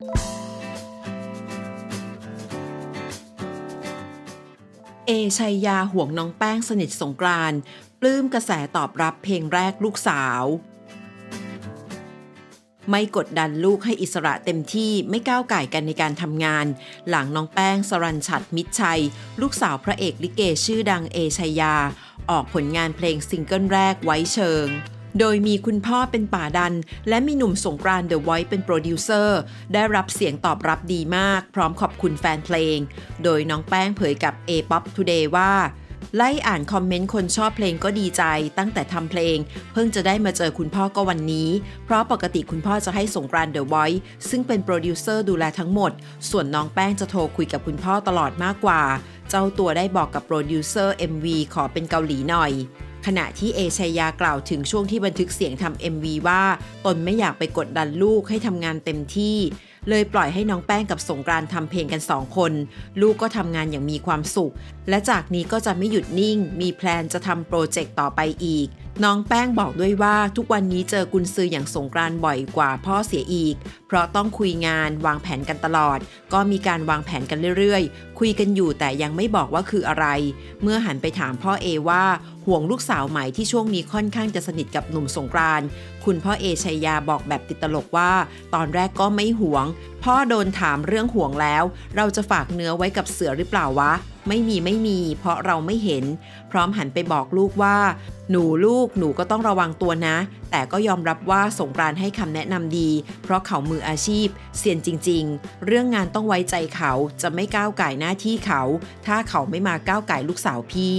เอชัยยาห่วงน้องแป้งสนิทสงกรานต์ปลื้มกระแสตอบรับเพลงแรกลูกสาว ไม่กดดันลูกให้อิสระเต็มที่ไม่ก้าวไก่กันในการทำงาน หลังน้องแป้งสรัญชัดมิตรชัย ลูกสาวพระเอกลิเกชื่อดังเอชัยยา ออกผลงานเพลงซิงเกิลแรกไว้เชิง โดยมีคุณพ่อเป็นป่าดัน และมีหนุ่มสงกรานต์เดอะไวท์เป็นโปรดิวเซอร์ ได้รับเสียงตอบรับดีมาก พร้อมขอบคุณแฟนเพลง โดยน้องแป้งเผยกับ A-POP Today ว่า ไล่อ่านคอมเมนต์คนชอบเพลงก็ดีใจ ตั้งแต่ทำเพลง เพิ่งจะได้มาเจอคุณพ่อก็วันนี้ เพราะปกติคุณพ่อจะให้สงกรานต์เดอะไวท์ซึ่งเป็นโปรดิวเซอร์ดูแลทั้งหมด ส่วนน้องแป้งจะโทรคุยกับคุณพ่อตลอดมากกว่า เจ้าตัวได้บอกกับโปรดิวเซอร์ MV ขอเป็นเกาหลีหน่อย ขณะที่เอชัยยากล่าวถึงช่วงที่บันทึกเสียงทำ MV ว่าตนไม่อยากไปกดดันลูกให้ทำงานเต็มที่ เลยปล่อยให้น้องแป้งกับสงกรานต์ทำเพลงกันสองคน ลูกก็ทำงานอย่างมีความสุข และจากนี้ก็จะไม่หยุดนิ่ง มีแพลนจะทำโปรเจกต์ต่อไปอีก น้องแป้งบอกด้วยว่าทุกวันนี้เจอกุนซืออย่างสงกรานต์บ่อยกว่าพ่อเสียอีก เพราะต้องคุยงานวางแผนกันตลอด ก็มีการวางแผนกันเรื่อยๆ คุยกันอยู่แต่ยังไม่บอกว่าคืออะไร เมื่อหันไปถามพ่อเอว่าห่วงลูกสาวใหม่ที่ช่วงนี้ค่อนข้างจะสนิทกับหนุ่มสงกรานต์คุณพ่อเอชัยยาบอกแบบติดตลกว่า ตอนแรกก็ไม่ห่วง พ่อโดนถามเรื่องห่วงแล้ว เราจะฝากเนื้อไว้กับเสือหรือเปล่าวะ ไม่มีไม่มี เพราะเราไม่เห็น พร้อมหันไปบอกลูกว่า หนูลูกหนูก็ต้องระวังตัวนะ แต่ก็ยอมรับว่าสงกรานต์ให้คำแนะนำดี เพราะเขามืออาชีพเซียนจริง ๆ เรื่องงานต้องไว้ใจเขาจะไม่ก้าวไก่หน้าที่เขา ถ้าเขาไม่มาก้าวไก่ลูกสาวพี่